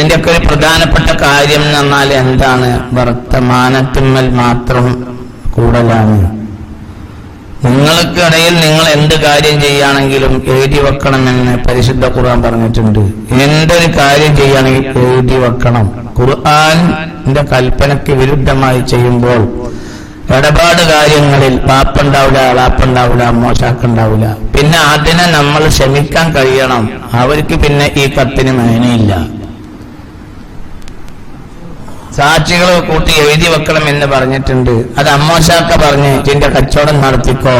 ഇതിന്റെയൊക്കെ ഒരു പ്രധാനപ്പെട്ട കാര്യം എന്ന് പറഞ്ഞാൽ എന്താണ്? വർത്തമാനത്തിന്മേൽ മാത്രം കൂടലാണ്. നിങ്ങൾക്കിടയിൽ നിങ്ങൾ എന്ത് കാര്യം ചെയ്യുകയാണെങ്കിലും എഴുതി വെക്കണമെന്ന് പരിശുദ്ധ ഖുർആൻ പറഞ്ഞിട്ടുണ്ട്. എന്തൊരു കാര്യം ചെയ്യുകയാണെങ്കിൽ എഴുതി വെക്കണം. ഖുർആന്റെ കൽപ്പനയ്ക്ക് വിരുദ്ധമായി ചെയ്യുമ്പോൾ ഇടപാട് കാര്യങ്ങളിൽ പാപ്പുണ്ടാവില്ല അളാപ്പുണ്ടാവില്ല മോശാക്കുണ്ടാവില്ല. പിന്നെ അതിനെ നമ്മൾ ക്ഷമിക്കാൻ കഴിയണം. അവർക്ക് പിന്നെ ഈ കത്തിന് മേനയില്ല. സാക്ഷികൾ കൂട്ടി എഴുതി വെക്കണം എന്ന് പറഞ്ഞിട്ടുണ്ട്. അത് അമ്മോശാക്ക പറഞ്ഞ് എന്റെ കച്ചവടം നടത്തിക്കോ.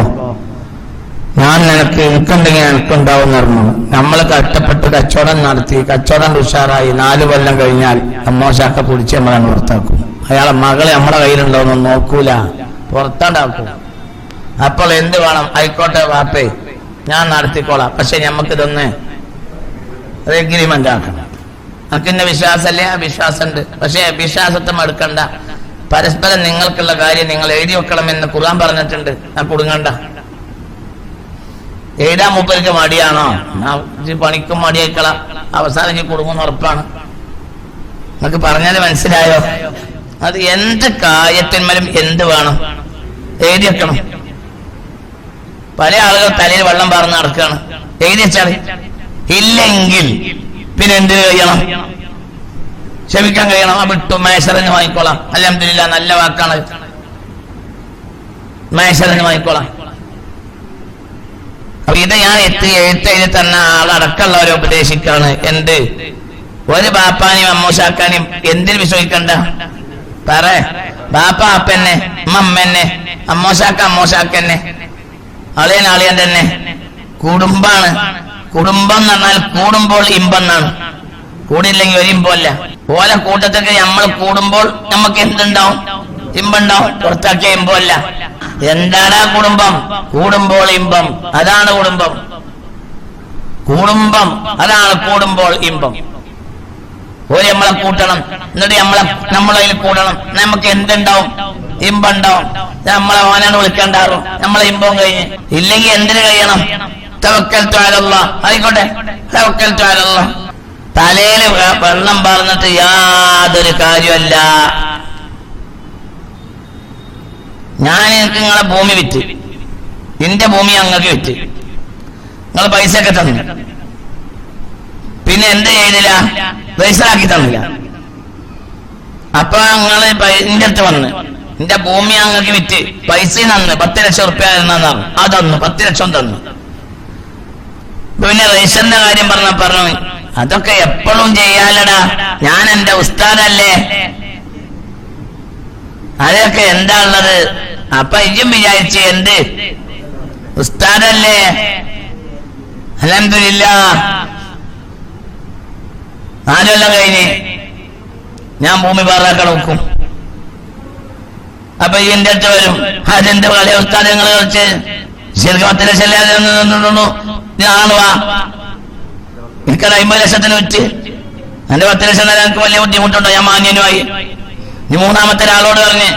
ഞാൻ നിനക്ക് എനിക്കുണ്ടെങ്കിൽ എനിക്കുണ്ടാവും പറഞ്ഞു. നമ്മൾ കഷ്ടപ്പെട്ട് കച്ചവടം നടത്തി കച്ചവടം ഉഷാറായി നാലു കൊല്ലം കഴിഞ്ഞാൽ അമ്മോശാക്ക പിടിച്ച് നമ്മളെ പുറത്താക്കും. അയാളെ മകളെ നമ്മുടെ കയ്യിലുണ്ടോന്ന് നോക്കൂല. പുറത്താണ്ടാക്കും. അപ്പോൾ എന്ത് വേണം? ആയിക്കോട്ടെ വാപ്പേ ഞാൻ നടത്തിക്കോളാം. പക്ഷെ നമുക്കിതൊന്ന് എഗ്രിമെന്റ് ആക്കണം. നമുക്കിന്റെ വിശ്വാസമല്ലേ? വിശ്വാസമുണ്ട്. പക്ഷേ വിശ്വാസത്തെ മടുക്കണ്ട. പരസ്പരം നിങ്ങൾക്കുള്ള കാര്യം നിങ്ങൾ എഴുതി വെക്കണമെന്ന് ഖുർആൻ പറഞ്ഞിട്ടുണ്ട്. ആ കുടുങ്ങണ്ട. എഴുതാൻ മൂപ്പർക്ക് മടിയാണോ? പണിക്കും മടിയായിക്കള. അവസാനം ഇജ്ജ് കുടുങ്ങുന്ന ഉറപ്പാണ്. നിങ്ങൾക്ക് പറഞ്ഞാൽ മനസ്സിലായോ? അത് എന്ത് കാര്യത്തിന്മേലും എന്ത് വേണം? എഴുതി വെക്കണം. പല ആളുകൾ തലയിൽ വെള്ളം പറഞ്ഞ് നടക്കുകയാണ്. എഴുതി വെച്ചാൽ ഇല്ലെങ്കിൽ പിന്നെ എന്ത് ചെയ്യണം ക്ഷമിക്കാൻ കഴിയണം. ആ വിട്ടു. മേശറിന് വാങ്ങിക്കോളാം. അലഹമില്ല നല്ല വാക്കാണ്. മേശറിന് വാങ്ങിക്കോളാം. അപ്പൊ ഇത് ഞാൻ എത്തി എഴുത്തെഴുതി തന്ന ആളടക്കമുള്ളവരെ ഉപദേശിക്കാണ്. എന്ത്? ഒരു ബാപ്പാനെയും അമ്മൂശാക്കാനെയും എന്തിന് വിശ്വസിക്കണ്ട? പറ. ബാപ്പ അപ്പന്നെ അമ്മന്നെ അമ്മോശാക്ക അമ്മോശാക്കന്നെ അളിയൻ അളിയൻ തന്നെ. കുടുംബാണ്. കുടുംബം എന്ന് പറഞ്ഞാൽ കൂടുമ്പോൾ ഇമ്പം എന്നാണ് കൂടിയില്ലെങ്കിൽ ഒരു ഇമ്പമല്ല ഓല കൂട്ടത്തൊക്കെ നമ്മൾ കൂടുമ്പോൾ നമുക്ക് എന്തുണ്ടാവും? ഇമ്പുണ്ടാവും. പുറത്താക്കിയ ഇമ്പമല്ല എന്താടാ കുടുംബം? കൂടുമ്പോൾ ഇമ്പം. അതാണ് കുടുംബം. കുടുംബം. അതാണ് കൂടുമ്പോൾ ഇമ്പം. ഒരു നമ്മളെ കൂട്ടണം. എന്നിട്ട് നമ്മളെ നമ്മളതിൽ കൂടണം. നമുക്ക് എന്തുണ്ടാവും? ഇമ്പം ഉണ്ടാവും നമ്മളെ ഓനാണ് വിളിക്കണ്ടാറും. നമ്മളെ ഇമ്പം കഴിഞ്ഞ്. ഇല്ലെങ്കിൽ എന്തിനു കഴിയണം? ആയിക്കോട്ടെ. തലയിൽ വെള്ളം പറഞ്ഞിട്ട് യാതൊരു കാര്യമല്ല. ഞാൻ എനിക്ക് നിങ്ങളെ ഭൂമി വിറ്റ്. എന്റെ ഭൂമി അങ്ങക്ക് വിറ്റ്. നിങ്ങൾ പൈസ ഒക്കെ തന്നില്ല പിന്നെ എന്ത് ചെയ്തില്ല? രജിസ്റ്ററാക്കി തന്നില്ല. അപ്പൊ നിങ്ങൾ എന്റെ അടുത്ത് വന്ന് എന്റെ ഭൂമി അങ്ങക്ക് വിറ്റ് പൈസ തന്ന് പത്ത് ലക്ഷം റുപ്യ തന്നു ആ തന്നു പത്ത് ലക്ഷം തന്നു. പിന്നെ രജിസ്റ്ററിന്റെ കാര്യം പറഞ്ഞ പറഞ്ഞു. അതൊക്കെ എപ്പോഴും ചെയ്യാലടാ. ഞാൻ എന്റെ ഉസ്താദല്ലേ. അതൊക്കെ എന്താ ഉള്ളത്? അപ്പൊ ഇജും വിചാരിച്ച് എന്ത്? ഉസ്താദല്ലേ? അലഹമില്ല നാലുകൊല്ലം കഴിഞ്ഞ് ഞാൻ ഭൂമി പാറാക്കാൻ നോക്കും. അപ്പൊ ഈ എന്റെ അടുത്ത് വരും. അതെന്റെ കളി ഉസ്താദങ്ങളെ വെച്ച് ശരിക്കും അത്ര ലക്ഷം ഞാണ് വാ എനിക്കത് അമ്പത് ലക്ഷത്തിന് വിറ്റ്. എന്റെ പത്ത് ലക്ഷം തരാൻ എനിക്ക് വലിയ ബുദ്ധിമുട്ടുണ്ടോ? ഞാൻ മാന്യനുമായി. ഇനി മൂന്നാമത്തെ ഒരാളോട് പറഞ്ഞ്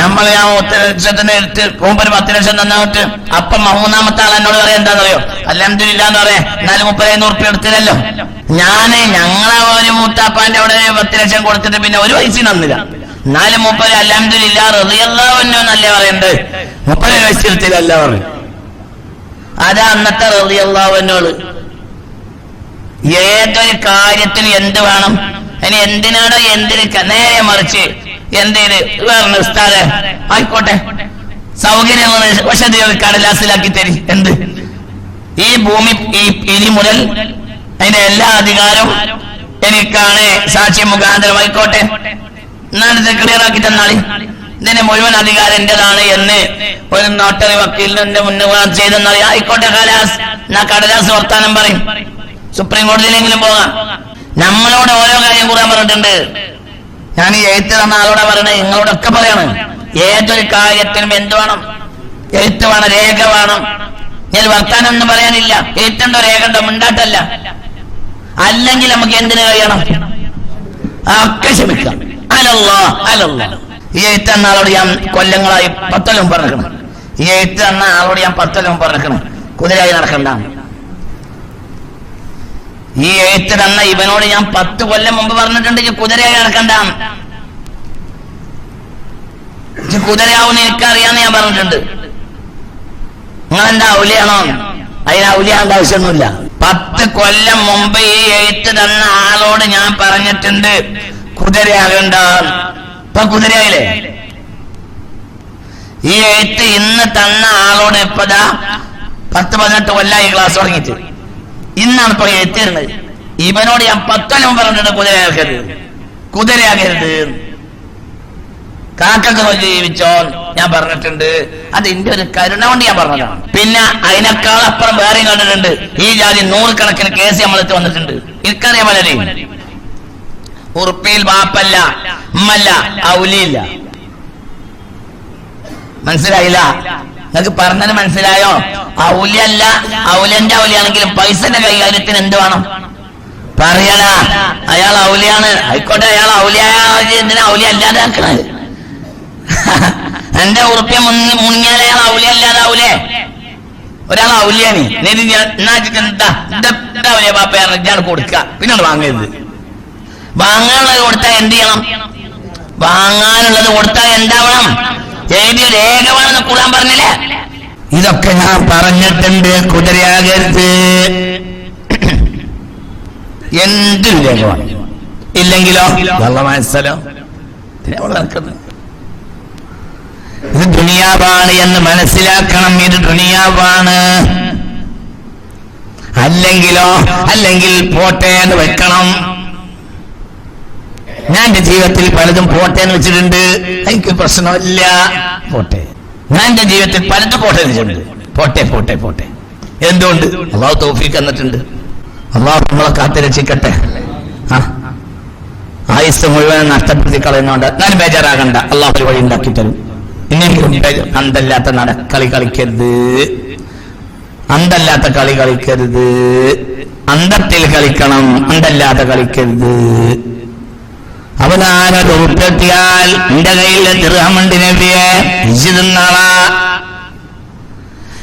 നമ്മൾ ഞാൻ പത്ത് ലക്ഷത്തിന് എടുത്ത് പോകുമ്പോ ഒരു പത്ത് ലക്ഷം തന്നിട്ട് അപ്പം മൂന്നാമത്തെ ആൾ എന്നോട് പറയാം എന്താണെന്നറിയോ അലഹമില്ല എന്ന് പറയാം എന്നാലും മുപ്പതിനായിരം ഉറുപ്പ്യ എടുത്തില്ലല്ലോ. ഞാൻ ഞങ്ങളെ ഒരു മൂത്താപ്പാന്റെ അവിടെ പത്ത് ലക്ഷം കൊടുത്തിട്ട് പിന്നെ ഒരു പൈസ തന്നില്ല. എന്നാലും മുപ്പത് അല്ലാമില്ല റതിയല്ലാവന്നോ എന്നല്ലേ പറയണ്ട്? മുപ്പത് പൈസ എടുത്തില്ലല്ല പറഞ്ഞു. അതാ അന്നത്തെ റതിയല്ലാവന്നോൾ ഏതൊരു കാര്യത്തിന് എന്ത് വേണം? ഇനി എന്തിനാണോ എന്തിന് നേരെ മറിച്ച് എന്തേത് വേറെ ഉസ്താദ് ആയിക്കോട്ടെ. സൗകര്യങ്ങൾ വശതി കടലാസിലാക്കി തരി. എന്ത്? ഈ ഭൂമി ഈ ഇനി മുതൽ അതിന്റെ എല്ലാ അധികാരവും എനിക്കാണ് സാക്ഷി മുഖാന്തരം ആയിക്കോട്ടെ എന്നാണ് ക്ലിയർ ആക്കി തന്നാളി ഇതിന്റെ മുഴുവൻ അധികാരം എന്റേതാണ് എന്ന് ഒരു നോട്ടറി വക്കീലിന്റെ മുന്നിൽ ചെയ്തെന്നറിയ ആയിക്കോട്ടെ കലാസ് എന്നാ കടലാസ് വർത്താനം പറയും. സുപ്രീം കോടതിയിലെങ്കിലും പോകാം. നമ്മളോട് ഓരോ കാര്യം കൂടാൻ പറഞ്ഞിട്ടുണ്ട്. ഞാൻ ഈ എഴുത്ത് തന്ന ആളോടെ പറയണേ. നിങ്ങളോടൊക്കെ പറയണം. ഏതൊരു കാര്യത്തിനും എന്ത് വേണം? എഴുത്ത് വേണം രേഖ വേണം. ഞാൻ വർത്താനം ഒന്നും പറയാനില്ല. എഴുത്തുണ്ടോ രേഖ ഉണ്ടോ? മിണ്ടാട്ടല്ല. അല്ലെങ്കിൽ നമുക്ക് എന്തിനു കഴിയണം? ഒക്കെ ക്ഷമിക്കാം. അലല്ലോ അലല്ലോ. ഈ എഴുത്ത് ആളോട് ഞാൻ കൊല്ലങ്ങളായി പത്തലും പറഞ്ഞിരിക്കണം. ഈ എഴുത്ത് ആളോട് ഞാൻ പത്തലും പറഞ്ഞിരിക്കണം. കുതിരായി നടക്കണ്ട. ഈ എഴുത്ത് തന്ന ഇവനോട് ഞാൻ പത്ത് കൊല്ലം മുമ്പ് പറഞ്ഞിട്ടുണ്ട് ഈ കുതിരയായി നടക്കണ്ട. കുതിരയാവുന്ന എനിക്കറിയാന്ന് ഞാൻ പറഞ്ഞിട്ടുണ്ട്. നിങ്ങളെന്താ ഔലിയാണോ? അതിന് ഔലിയാണ്ട ആവശ്യമൊന്നുമില്ല. പത്ത് കൊല്ലം മുമ്പ് ഈ എഴുത്ത് തന്ന ആളോട് ഞാൻ പറഞ്ഞിട്ടുണ്ട് കുതിരയാകണ്ട ഇപ്പൊ കുതിരയായില്ലേ ഈ എഴുത്ത് ഇന്ന് തന്ന ആളോട് ഇപ്പതാ പത്ത് പതിനെട്ട് കൊല്ലായി ക്ലാസ് തുടങ്ങിയിട്ട്. ഇന്നാണ് ഇപ്പൊ എത്തിയിരുന്നത് ഇവനോട് ഞാൻ പത്തൊല്ലം പറഞ്ഞിട്ടുണ്ട് കുതിരയാക്കരുത്. കുതിരയാകരുത് കാക്കൊക്കെ കൊല്ലി ജീവിച്ചോ ഞാൻ പറഞ്ഞിട്ടുണ്ട്. അത് എന്റെ ഒരു കരുണ കൊണ്ട് ഞാൻ പറഞ്ഞതാണ് പിന്നെ അതിനേക്കാൾ അപ്പുറം വേറെയും കണ്ടിട്ടുണ്ട്. ഈ ജാതി നൂറുകണക്കിന് കേസ് നമ്മളെത്തി വന്നിട്ടുണ്ട്. ഇക്കറിയാൻ പലരെയും ഉറുപ്പിയിൽ വാപ്പല്ല ഉമ്മല്ല ഔലിയില്ല. മനസ്സിലായില്ല? നിങ്ങൾക്ക് പറഞ്ഞത് മനസ്സിലായോ? ഔലിയല്ല ഔല്യന്റെ ഔലിയാണെങ്കിലും പൈസന്റെ കൈകാര്യത്തിന് എന്ത് വേണം? പറയണ അയാൾ ഔലിയാണ്. ആയിക്കോട്ടെ അയാൾ ഔലിയായ എന്തിനാ ഔലിയ അല്ലാതെ ആക്കണത് എന്റെ ഉറുപ്പ്യ മുങ്ങി മുങ്ങിയാൽ അയാൾ ഔലിയ അല്ലാതെ ഔലേ ഒരാൾ ഔലിയാണ്. എന്നാ എന്താ? ഔലിയ ബാപ്പയാണ് കൊടുക്ക പിന്നെ വാങ്ങരുത്. വാങ്ങാനുള്ളത് കൊടുത്താൽ എന്ത് ചെയ്യണം? വാങ്ങാനുള്ളത് കൊടുത്താൽ എന്താവണം? എഴുതിയ രേഖമാണെന്ന് കൂടാൻ പറഞ്ഞില്ലേ? ഇതൊക്കെ ഞാൻ പറഞ്ഞിട്ടുണ്ട് കുതിരയാകരുത്. എന്തൊരു രേഖമാണ് ഇല്ലെങ്കിലോ? വെള്ളമായ സ്ഥലം. ഇത് ദുനിയാവാണ് എന്ന് മനസ്സിലാക്കണം. ഇത് ദുനിയാവാണ്. അല്ലെങ്കിലോ? അല്ലെങ്കിൽ പോട്ടെ എന്ന് വെക്കണം. ഞാൻ എന്റെ ജീവിതത്തിൽ പലതും പോട്ടെ എന്ന് വെച്ചിട്ടുണ്ട്. എനിക്ക് പ്രശ്നമില്ല. പോട്ടെ. ഞാൻ എന്റെ ജീവിതത്തിൽ പലതും പോട്ടെ എന്ന് വെച്ചിട്ടുണ്ട്. പോട്ടെ പോട്ടെ പോട്ടെ. എന്തുകൊണ്ട്? അള്ളാഹു തോഫിക്ക് എന്നിട്ടുണ്ട് അള്ളാഹു നമ്മളെ കാത്തു രക്ഷിക്കട്ടെ. ആ. ആയുസ് മുഴുവൻ നഷ്ടപ്പെടുത്തി കളയുന്നോണ്ട് ഞാൻ ബേജാറാകണ്ട. അള്ളാഹു ഒരു വഴി ഉണ്ടാക്കി തരും. ഇനിയെങ്കിലും അന്തല്ലാത്ത നട കളി കളിക്കരുത്. അന്തല്ലാത്ത കളി കളിക്കരുത്. അന്തത്തിൽ കളിക്കണം. അന്തല്ലാത്ത കളിക്കരുത്. അവതാരം ഉൾപ്പെടുത്തിയാൽ എന്റെ കയ്യിലെ തിരുഹമുണ്ട് നബിയെ. ഇജ്ജ് തിന്നാളാ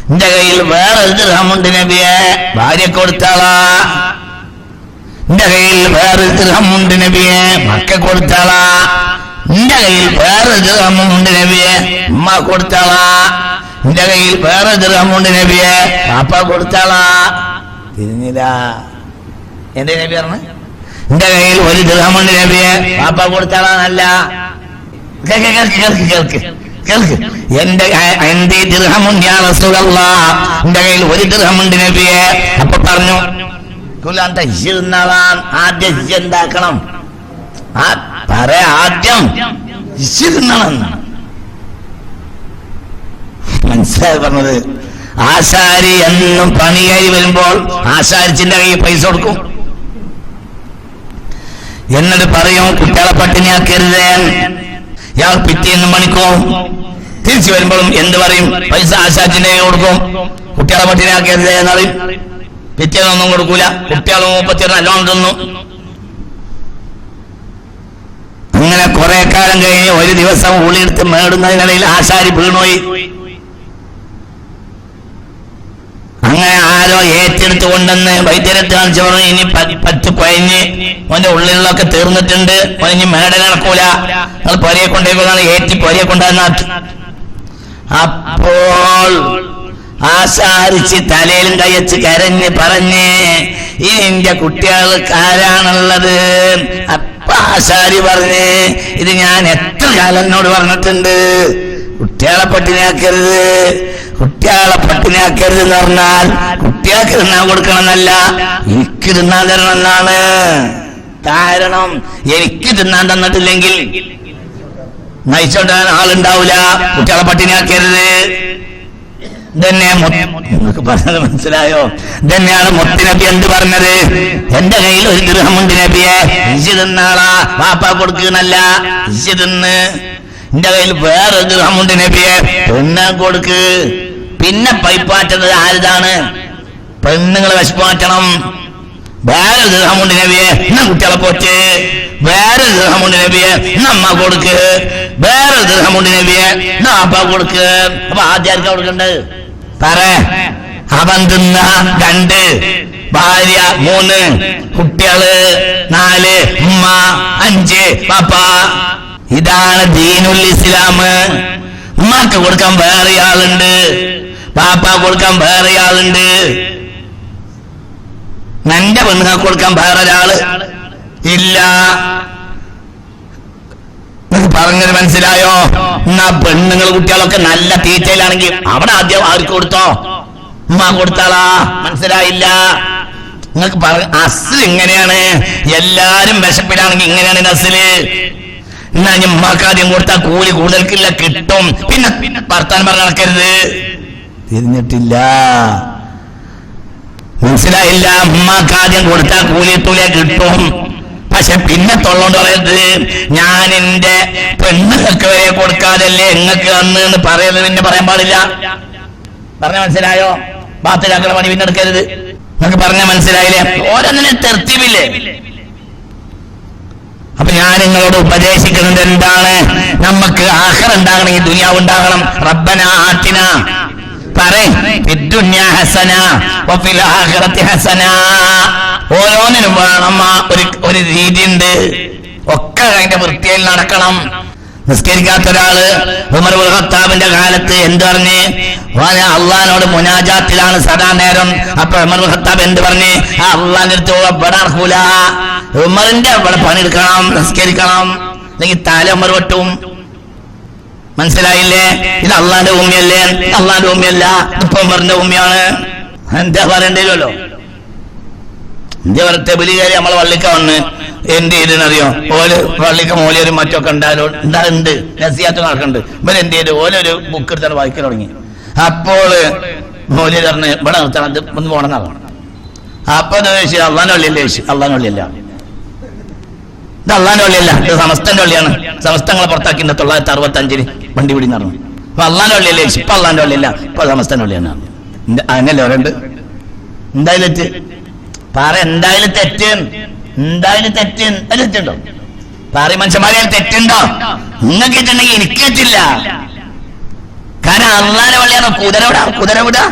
എന്റെ കയ്യിൽ വേറെ തിരുഹമുണ്ട് നബിയെ. ഭാര്യ കൊടുത്താളാ. എന്റെ കയ്യിൽ വേറെ തിരുഹമുണ്ട് നബിയെ. മക്ക കൊടുത്താളാ. എന്റെ കയ്യിൽ വേറെ തിരുഹമുണ്ട് നബിയെ. ഉമ്മ കൊടുത്താളാ. എന്റെ കയ്യിൽ വേറെ തിരുഹമുണ്ട് നബിയെ. പാപ്പ കൊടുത്താളാ. തിരിഞ്ഞില്ല എന്റെ നബി പറഞ്ഞു? എന്റെ കയ്യിൽ ഒരു ദൃഹമുണ്ട് നബിയെ പാപ്പ കൊടുത്താളാന്നല്ല കേൾക്ക് കേൾക്ക് കേൾക്ക് കേൾക്ക്. കേൾക്ക്. എന്റെ എന്റെ ദൃഹമുണ്ട് ഞാൻ റസൂലല്ലാ. എന്റെ കയ്യിൽ ഒരു ദൃഹമുണ്ട് നബിയെ. അപ്പൊ പറഞ്ഞു ആദ്യം എന്താക്കണം? പറ ആദ്യം ഇജ്ജ് തിന്നണം മനസ്സിലായി പറഞ്ഞത്? ആശാരി എന്നും പണിയായി വരുമ്പോൾ ആശാരിച്ചിന്റെ കയ്യിൽ പൈസ കൊടുക്കും. എന്നിട്ട് പറയും കുട്ടികളെ പട്ടിണിയാക്കരുത് ഞാൻ പിറ്റേന്ന് മണിക്കോ തിരിച്ചു വരുമ്പോഴും എന്ത് പറയും? പൈസ ആശാച്ചിന്റെ കൊടുക്കും. കുട്ടികളെ പട്ടിണിയാക്കരുത് എന്നറിയും. പിറ്റേന്നൊന്നും കൊടുക്കൂല. കുട്ടികളും മുപ്പത്തി നല്ലോണം തിന്നു. അങ്ങനെ കുറെ കാലം കഴിഞ്ഞ് ഒരു ദിവസം ഉള്ളിയെടുത്ത് മേടുന്നതിനിടയിൽ ആശാരി വീണോയി അങ്ങനെ ആരോ ഏറ്റെടുത്ത് കൊണ്ടെന്ന് വൈദ്യരത്ത് കാണിച്ചു പറഞ്ഞു ഇനി പത്ത് കുഴഞ്ഞ് അവന്റെ ഉള്ളിലൊക്കെ തീർന്നിട്ടുണ്ട്. ഇനി മേട നടക്കൂല. നിങ്ങൾ പൊരയെ കൊണ്ടുപോയി ഏറ്റി പൊരയെ കൊണ്ടുവന്നാക്കി. അപ്പോൾ ആശാരിച്ച് തലയിലും കയച്ച് കരഞ്ഞ് പറഞ്ഞ് ഇനി എന്റെ കുട്ടികൾക്ക് ആരാണുള്ളത്? അപ്പ ആശാരി പറഞ്ഞ് ഇത് ഞാൻ എത്ര കാലം എന്നോട് പറഞ്ഞിട്ടുണ്ട്. കുട്ടികളെ പട്ടിണിയാക്കരുത്. കുട്ടികളെ പട്ടിണിയാക്കരുത് എന്ന് പറഞ്ഞാൽ കുട്ടികൾക്ക് തിന്നാൻ കൊടുക്കണം എന്നല്ല എനിക്ക് തിന്നാൻ തരണം എന്നാണ് കാരണം എനിക്ക് തിന്നാൻ തന്നിട്ടില്ലെങ്കിൽ നയിച്ചോണ്ടാൻ ആളുണ്ടാവില്ല. കുട്ടികളെ പട്ടിണിയാക്കരുത്. തന്നെ നിങ്ങൾക്ക് പറഞ്ഞത് മനസ്സിലായോ? ഇതന്നെയാണ് മുത്തിനബി എന്ത് പറഞ്ഞത്? എന്റെ കയ്യിൽ ഒരു ഗൃഹമുണ്ട് നബിയെ. ഇജ്ജ് തിന്നാളാ വാപ്പ കൊടുക്കുന്നല്ല ഇജ്ജ് തിന്ന്. എന്റെ കയ്യിൽ വേറെ ഗൃഹമുണ്ട് നബിയെ. തിന്നാൻ കൊടുക്ക്. പിന്നെ പൈപ്പാറ്റുന്നത് ആരിതാണ്? പെണ്ണുങ്ങൾ വിശപ്പാറ്റണം. വേറെ ദൃഹമുണ്ട് നബിയെ എന്നാ കുട്ടികളെ പോറ്റ്? വേറെ ദൃഹമുണ്ട് നബിയെ എന്നാ അമ്മ കൊടുക്ക്? വേറെ ദൃഹമുണ്ട് നബിയെ എന്നാ അപ്പ കൊടുക്ക്? അപ്പൊ ആദ്യം കൊടുക്കണ്ട് പറ. അവൻ തിന്ന രണ്ട് ഭാര്യ മൂന്ന് കുട്ടികൾ നാല് ഉമ്മ അഞ്ച് പാപ്പ ഇതാണ് ദീനുൽ ഇസ്ലാം. ഉമ്മാക്ക് കൊടുക്കാൻ വേറെ ആളുണ്ട് പാപ്പ കൊടുക്കാൻ വേറെ ആളുണ്ട് നന്റെ പെണ്ണുങ്ങൾക്ക് കൊടുക്കാൻ വേറെ ഒരാൾ ഇല്ല പറഞ്ഞത് മനസ്സിലായോ? എന്നാ പെണ്ണുങ്ങൾ കുട്ടികളൊക്കെ നല്ല തീറ്റയിലാണെങ്കിൽ അവിടെ ആദ്യം ആർക്ക് കൊടുത്തോ? ഉമ്മ കൊടുത്താളാ. മനസ്സിലായില്ല? നിങ്ങൾക്ക് പറ അസിൽ ഇങ്ങനെയാണ്. എല്ലാരും വിശപ്പിലാണെങ്കിൽ ഇങ്ങനെയാണ് അസിൽ എന്നാ ഞാൻ ഉമ്മാക്കാദ്യം കൊടുത്താൽ കൂലി കൂടുതൽക്കില്ല കിട്ടും. പിന്നെ ഭർത്താൻ പറഞ്ഞ നടക്കരുത്. തിരിഞ്ഞിട്ടില്ല. മനസ്സിലായില്ല. അമ്മയ്ക്ക് ആദ്യം കൊടുത്താൽ കൂലി കിട്ടൂല കിട്ടും. പക്ഷെ പിന്നെ തൊള്ളോണ്ട് പറയരുത്. ഞാൻ എന്റെ പെണ്ണുങ്ങൾക്ക് വരെ കൊടുക്കാതല്ലേ എങ്ങക്ക് അന്ന് എന്ന് പറയുന്നത് പിന്നെ പറയാൻ പാടില്ല. പറഞ്ഞ മനസ്സിലായോ? ബാത്തിലാക്കണ പണി പിന്നെ എടുക്കരുത്. നിങ്ങൾക്ക് പറഞ്ഞ മനസ്സിലായില്ലേ? ഓരോന്നിനെ തെർത്തിവില്ലേ അപ്പൊ ഞാൻ നിങ്ങളോട് ഉപദേശിക്കുന്നത് എന്താണ്? നമുക്ക് ആഹർ ഉണ്ടാകണം ഈ ദുനിയാവ് ഉണ്ടാകണം. റബ്ബന ആറ്റിന ഓരോന്നിനും വേണം ഒരു ഒരു രീതിയുണ്ട്. ഒക്കെ അതിന്റെ വൃത്തിയിൽ നടക്കണം. നിസ്കരിക്കാത്ത ഒരാൾ ഉമർ ഉൽ ഖത്താബിന്റെ കാലത്ത് എന്ത് പറഞ്ഞ്? അള്ളഹാനോട് മുനാജാത്തിലാണ് സദാ നേരം. അപ്പൊ ഉമർ ഉൽ ഖത്താബ് എന്ത് പറഞ്ഞ്? ആ അള്ളഹാന്റെ അടുത്ത് ഇവിടെ ഉമറിന്റെ അവിടെ പണിയെടുക്കണം നിസ്കരിക്കണം. അല്ലെങ്കിൽ തല ഉമർ വെട്ടും. മനസ്സിലായില്ലേ? ഇത് അള്ളാന്റെ ഇത് അള്ളാന്റെ ഭൂമിയല്ല ഇപ്പൊ ഉമ്മയാണ്. എന്താ പറയണ്ടല്ലോ ഇന്ത്യ വരത്തെ ബലികാരി നമ്മളെ വള്ളിക്ക വന്ന് എന്ത് ചെയ്തെന്നറിയോ? ഓൽ വള്ളിക്ക മോലിയൊരു മറ്റൊക്കെ ഉണ്ടായാലോ ഉണ്ടാകുന്നുണ്ട് നസിയാത്ത നടക്കുന്നുണ്ട്. ഇവൻ എന്ത് ചെയ്തു? ഓലൊരു ബുക്ക് എടുത്താണ് വായിക്കാൻ തുടങ്ങി. അപ്പോൾ മോലി പറഞ്ഞ് ഇവിടെ നിർത്തണം. ഇത് ഒന്ന് പോണെന്നാണ് അപ്പൊ എന്താ ചോദിച്ചു അള്ളാൻ വള്ളിയല്ലേ ചോദിച്ചു അള്ളാൻ വള്ളിയല്ല ഇത് അള്ളാന്റെ വള്ളിയല്ല ഇത് സമസ്തന്റെ വള്ളിയാണ് സമസ്തങ്ങളെ പുറത്താക്കിണ്ട് തൊള്ളായിരത്തി അറുപത്തി അഞ്ചിന് വണ്ടി പിടി നടന്നു. അപ്പൊ അള്ളാന്റെ വള്ളിയല്ലേ ഇപ്പൊ അള്ളാന്റെ വള്ളിയല്ല ഇപ്പൊ സമസ്തന്റെ വള്ളിയാണ് അങ്ങനല്ലേ അവരുണ്ട് എന്തായാലും തെറ്റ്. പാറ എന്തായാലും തെറ്റ്. എന്തായാലും തെറ്റ്. അത് തെറ്റുണ്ടോ പാറ മനുഷ്യന്മാരെ തെറ്റുണ്ടോ നിങ്ങൾക്ക് തെറ്റുണ്ടെങ്കിൽ എനിക്ക് തെറ്റില്ല. കാരണം അള്ളാന്റെ വള്ളിയാണ് കുതിര വിടാ കുതിര വിടാ